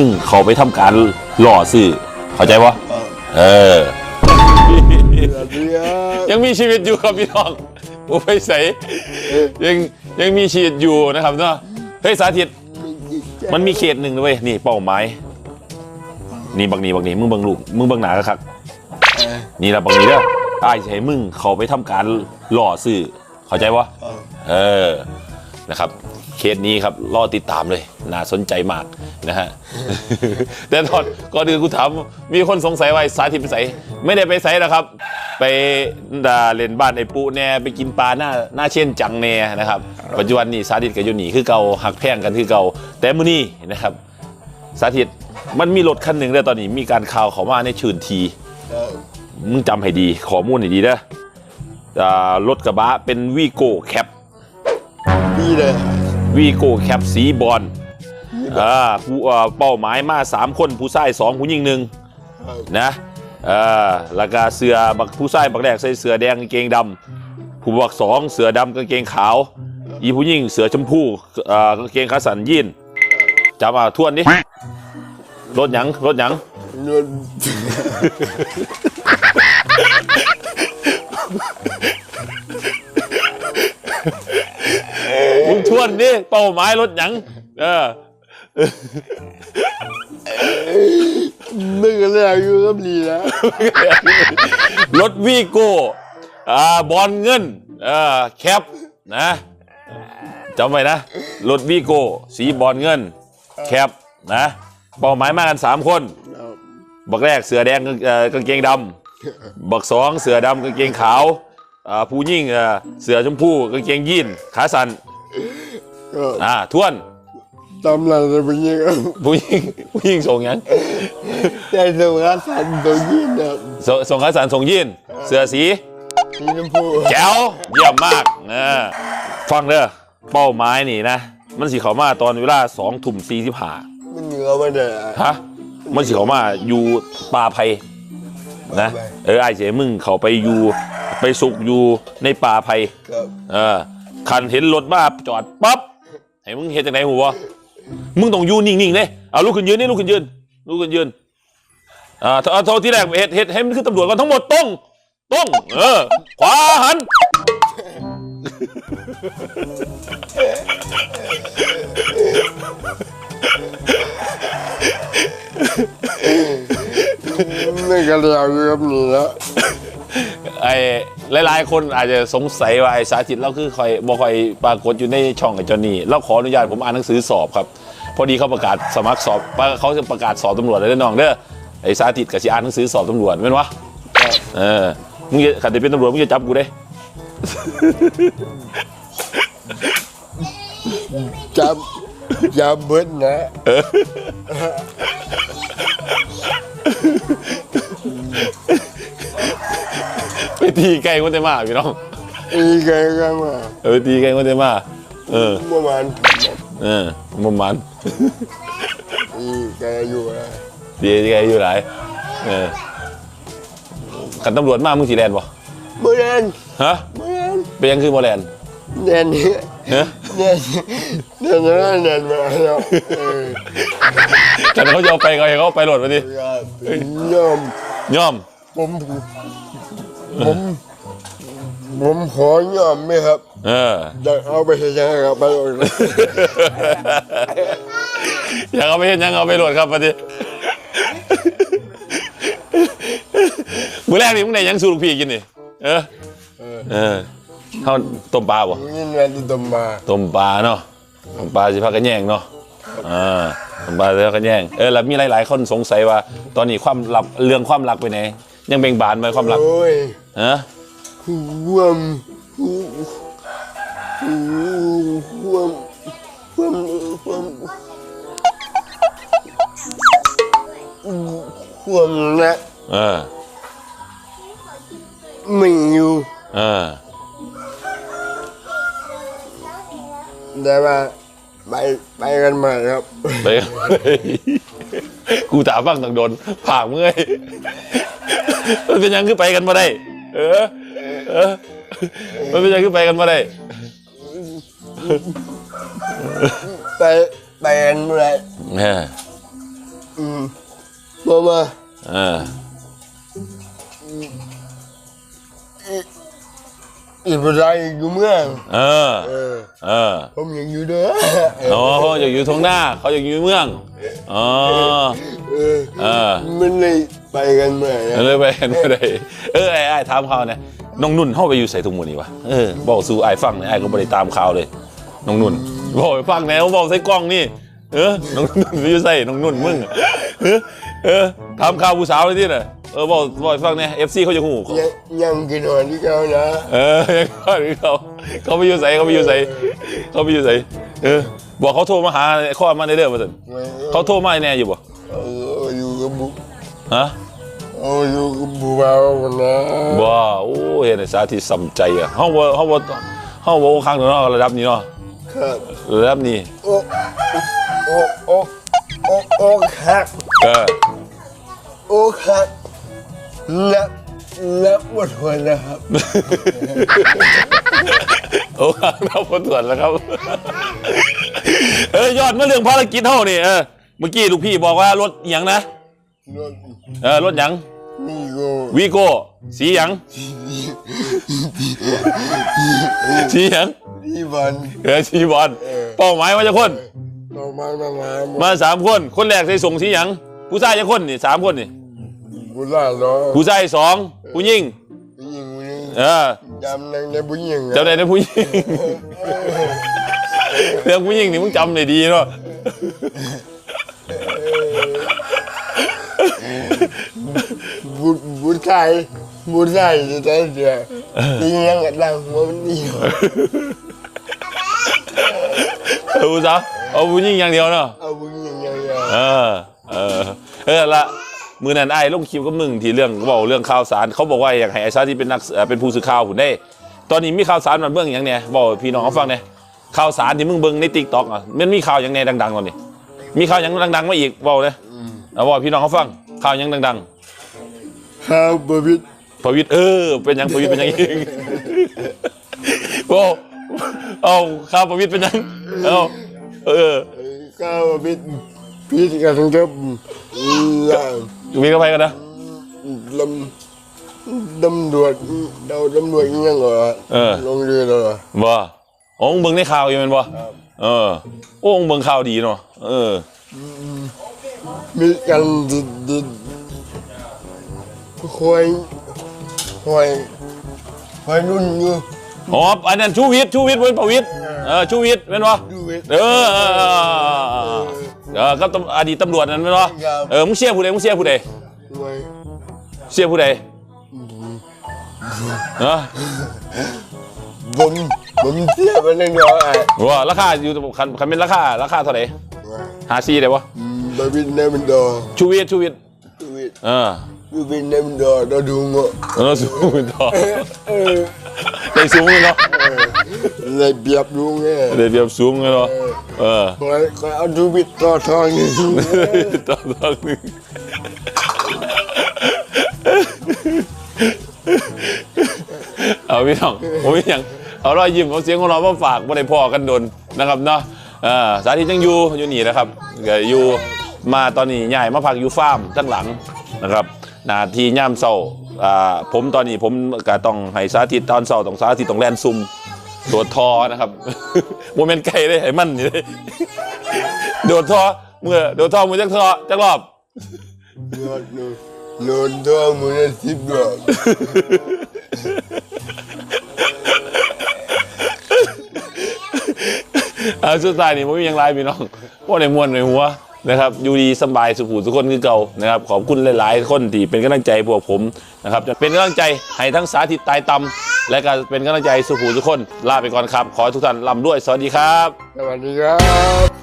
ซึ่งเขาไปทำการหล่อสื่อเข้าใจปะเออ ยังมีชีวิตอยู่ครับพี่น้องผมไปใส่ยังยังมีชีวิตอยู่นะครับเนาะเฮ้ยสาธิต มันมีเขตหนึ่งนะเว้ยนี่เป้าหมายนี่บักนี่บักนี่มึงเบังลูกมึงเบังหนาครับนี่ละบักนี่เด้อไอ้ายสิให้มึงเขาไปทำการหล่อสื่อเข้าใจปะเออนะครับเค สนี้ครับรอติดตามเลย น่าสนใจมากนะฮะ แต่ตอนก่อนอื่นกูถาม มีคนสงสัยว่าสาธิตไปใสไม่ได้ไปใสนะครับ ไปดาเล่นบ้านไอ้ปูแน่ไปกินปลาหน้าหน้าเช่นจังแน่นะครับ ปัจจุบันนี่สาธิตกับโยหนีคือเก่าหักแพงกันคือเก่าแต่มื้อนี้นะครับ สาธิตมันมีรถคันหนึ่งเลยตอนนี้มีการข่าวเขามาในชื่นทีมึงจำให้ดีข้อมูลให้ดีนะอ่ารถกระบะเป็นวีโก้แคปพี่เลย วีโก้แคปสีบอลอ่าผู้เอ่อเป้าหมายมา3คนผู้ชาย2ผู้หญิงหนึ่งนะเอ่าแล้วก็เสือบักผู้ชายบักแรกใส่เสือแดงกางเกงดำผู้บักสองเสือดำกางเกงขาว อีผู้หญิงเสือชมพูเอ่อกางเกงขาสันยีนจำมาทวนดิรถหยังรถหยังเงิน มึงทวนดิเป้าหมายรถหยัง เออ นึกอะไรอยู่กับนี่นะรถวีโก้อ่าบอลเงินอ่าแคปนะจำไว้นะ รถวีโก้สีบอลเงิน แคปนะเป้าหมายมากัน3คน บักแรกเสือแดงกางเอ่อกางเกงดำบักสองเสือดำกางเกงขาว อ่าผู้ยิ่งเอ่อเสือชมพูกางเกงยีนขาสันก็อ่าทวนตำราจะเป็นยังไงผู้ยิ่งผู้ยิ่งส่งหยังแต่สงสารสันตัวยินนะสส่งขาสันส่งยีนเสือสี สีชมพูแจ๋วเยี่ยมมากนะฟังเด้อเป้าหมายนี่นะ มันสิเขามาตอนเวลาสองทุ่มสี่สิบห้ามันเหนือมาเด้อ ฮะ มันสิเขามาอยู่ป่าไผ่นะ เออไอ้เจ๋มึงเขาไปอยู่ ไปสุกอยู่ในป่าไผ่ครับเออคันเห็นรถมาจอดปั๊บให้มึงเห็นจากไหนหัวะมึงต้องอยู่นิ่งๆเลยเอาลูกขึ้นยืนนี่ลูกขึ้นยืนลูกขึ้นยืนอ่าเอาเท่าที่แรกเห็ดเห็ดให้มันคือตำรวจกันทั้งหมดตรงตรงเออ ขวาหันนึกอะไรอยู่กับนี่นะ ไอ้หลายๆ คนอาจจะสงสัยว่าไอ้สาธิตเราคือคอยบ่คอยปรากฏอยู่ในช่องไอ้จอนี่เราขออนุญาตผมอ่านหนังสือสอบครับ พอดีเขาประกาศสมัครสอบเขาจะประกาศสอบตำรวจเลยน้องเด้อไอ้สาธิตกับสิอ่านหนังสือสอบตำรวจแม่นวะเออมึงจะขัดเป็นตำรวจมึงจะจับกูได้จับจับเบิดนะ ตีไก่คนเตมาพี่น้องอีกไงกันมาเออไปตีไก่คนเตมาเออเมื่อวานเออมันมันอีกไงอยู่นะตีไก่อยู่หลายเออขันตำรวจมามึงสีแลนบ่เมื่อนั้นฮะเมื่อนั้นเป็นยังคือบ่แลนแน่นี่ฮะแน่แน่แน่แน่มาแล้วเออแต่เขาจะเอาไปเขาเขาเอาไปโหลดมาดิยอมย่อมผม ผมผมขอยอมไหมครับเออ อยากเอาไปใช้ยังไงครับไปเลย อยากเอาไปเห็นยังเอาไปโหลดครับมาดิมื้อแรกนี่มึงไหนยังสูลูกพี่กินนี่เออเออเขาต้มปลาบ่นี่งานที่ตมมาต้มปลาเนาะต้มปลาสิพากันแย่งเนาะอ่าต้มปลาสิพากันแย่งเออแล้วมีหลาย ๆ คนสงสัยว่า ตอนนี้ความลับเรื่องความรักไปไหน ยังเบ่งบานไหมความรักโอ้ยฮะห่วมห่วมห่วมห่วมห่วมนะเออไม่อยู่เออแต่ว่าไปไปกันมาครับไปกูถามบ้างต่างโดนผ่ากเมื่อย มันเป็นยังคือไปกันมาได้ เออ เออ มันเป็นยังคือไปกันมาได้ ไปไปกันเมื่อไหรเอออืมมามาเออ อีกเวลาอยู่เมืองเออ เออ เออผมยังอยู่เด้ออ๋อเขาอยากอยู่ทงหน้า เขาอยากอยู่เมืองอ๋อเออเออมันเลยไปกันเมื่อยนะเลยไปเห็นไม่ได้เออไอ้ไอ้ถามเขาเนี่ยน้องนุ่นเข้าไปอยู่ใส่ถุงมือนี่วะเออบอกสู่ไอ้ฟังเนี่ยไอ้ก็บริตามข่าวเลยน้องนุ่นบอกไปฟังแนวบอกใส่กล้องนี่เออน้องนุ่นไปอยู่ใส่น้องนุ่นมึงเออเออถามข่าวผู้สาวเลยที่น่ะ เออบอกบอกให้ฟังเนี่ยเอฟซีเขาจะหูยังยังกินหอนที่เขานะเออยังก็หรือเขาเขาไปอยู่ใส่เขาไปอยู่ใส่เขาไปอยู่ใส่เออบอกเขาโทรมาหาข้อมาได้เด้อมาสิเขาโทรมาแน่อยู่บ่เอออยู่กับบุฮะเอออยู่กับบุเบานะบ่โอ้เห็นไอ้สาธิตสำใจอะเฮาบ่เฮาบ่เฮาบ่ข้างเนาะระดับนี้เนาะครับระดับนี้โอ้โอ้โอ้โอ้โอ้ครับเออโอ้ครับ และและหมดวันนะครับ โอ้ข้างเราผลตรวจแล้วครับ เออยอดมาเรื่องภารกิจเฮานี่เออเมื่อกี้ลูกพี่บอกว่ารถหยังนะนนเออรถหยังนี่ก็วีโก้สีหยังสีหยังที่บ้านเออสีบอลเป้าหมายว่าจะคน ต่อมามามามาสามคน คนแรกใส่ส่งสีหยังผู้ชายจะคนนี่สามคนนี่ บุญล่าล้อผู้ชายสองผู้หญิงผู้หญิงคนนี้เออจำนางในผู้หญิงจำได้นะผู้หญิงเรื่องผู้หญิงนี่มึงจำได้ดีเนาะบุญบุญชายบุญชายจะได้เสียที่ยังกระดังหัวมันนี่เออผู้สาวเอาผู้หญิงอย่างเดียวเนาะเอาผู้หญิงยังไงเออเออเออละ มือนั้นไอ้ายลงคลิปกับมึงที่เรื่องบอกเรื่องข่าวสาร เขาบอกว่าอยากให้ไอ้ซาที่เป็นนักเอ่อเป็นผู้สื่อข่าวหุ่นได้ ตอนนี้มีข่าวสารมันเบื้องอย่างเนี้ยบอกพี่น้องเขาฟังเนี่ยข่าวสารที่มึงเบิ่งในติ๊กต็อกอะมันมีข่าวอย่างเนี้ยดังๆตอนนี้มีข่าวอย่างดังๆมาอีกบอกเลยเอาบอกพี่น้องเขาฟังข่าวอย่างดังข้าวบะบิดๆประวิตรเออ เป็นหยังประวิตรเป็นหยังอีกโอ้เอาข่าวประวิตรเป็นหยังเอาเออ ข้าวบะบิดพิษกันทั้งเจ็บ ลามีกับใครกันนะลำตำรวจเราตำรวจยังเหรอเออ ลงเรือเหรอบ่โอ้มึงเบิ่งในข่าวอยู่แมันบ่เออ โอ้มึงเบิ่งข่าวดีเนาะเออ มีกันดิดดิดคอยคอยคอยรุ่นอยู่ อ๋ออันนั้นชูวิทย์ชูวิทย์เป็นประวิทย์เออชูวิทย์เป็นบ่ดูเวทเออเออเออเออเออก็ตำอดีตตำรวจนั่นเป็นบ่ครับเออมึงเชียร์ผู้ใดมึงเชียร์ผู้ใดไว้เชียร์ผู้ใดเออผมผมเสียไปแล้วเนาะอะว่าราคาอยู่คันคันเป็นราคาราคาเท่าไหร่หาซีได้บ่อืมบะบิดในมันดอชูวิทย์ชูวิทย์ดูเวทเออดูเวทในมันดอเราดูเงาะเออสูงเป็นต่อ เออ ได้สูงเลยเนาะเลยเบียบดูไงได้เบียบสูงเลยเนาะเออคอยคอยเอาดูบิดต่อทองอยู่ต่อต่อหนึ่งเอาพี่น้องผมไม่ยังเอารอยยิ้มเอาเสียงของเรามาฝากมาได้พอกันโดนนะครับเนาะเออสาธิตยังอยู่อยู่นี่นะครับก็อยู่มาตอนนี้ใหญ่มาพักอยู่ฟาร์มทั้งหลังนะครับหนาทีย่ามเศร้า อ่าผมตอนนี้ผมก็ต้องให้สาธิตตอนเศร้าต้องสาธิตต้องแลนซุ่มตัวทอนะครับโมเมนต์ไกลเลยให้มันนี่เลยโดดทอเมื่อโดดทอมือจักทอจักรอบ โดนโดนตัวมือละสิบดอกอ่าสุดท้ายนี่ผมมีหยังไลพี่น้องพวกในมวลในหัว นะครับอยู่ดีสบายสุขูทุกคนคือเก่านะครับขอบคุณหลาย ๆ คนที่เป็นกำลังใจพวกผมนะครับจะเป็นกำลังใจให้ทั้งสาธิตตายตำและก็เป็นกำลังใจสุขูทุกคนลาไปก่อนครับ ขอให้ทุกท่านร่ำด้วยสวัสดีครับ สวัสดีครับ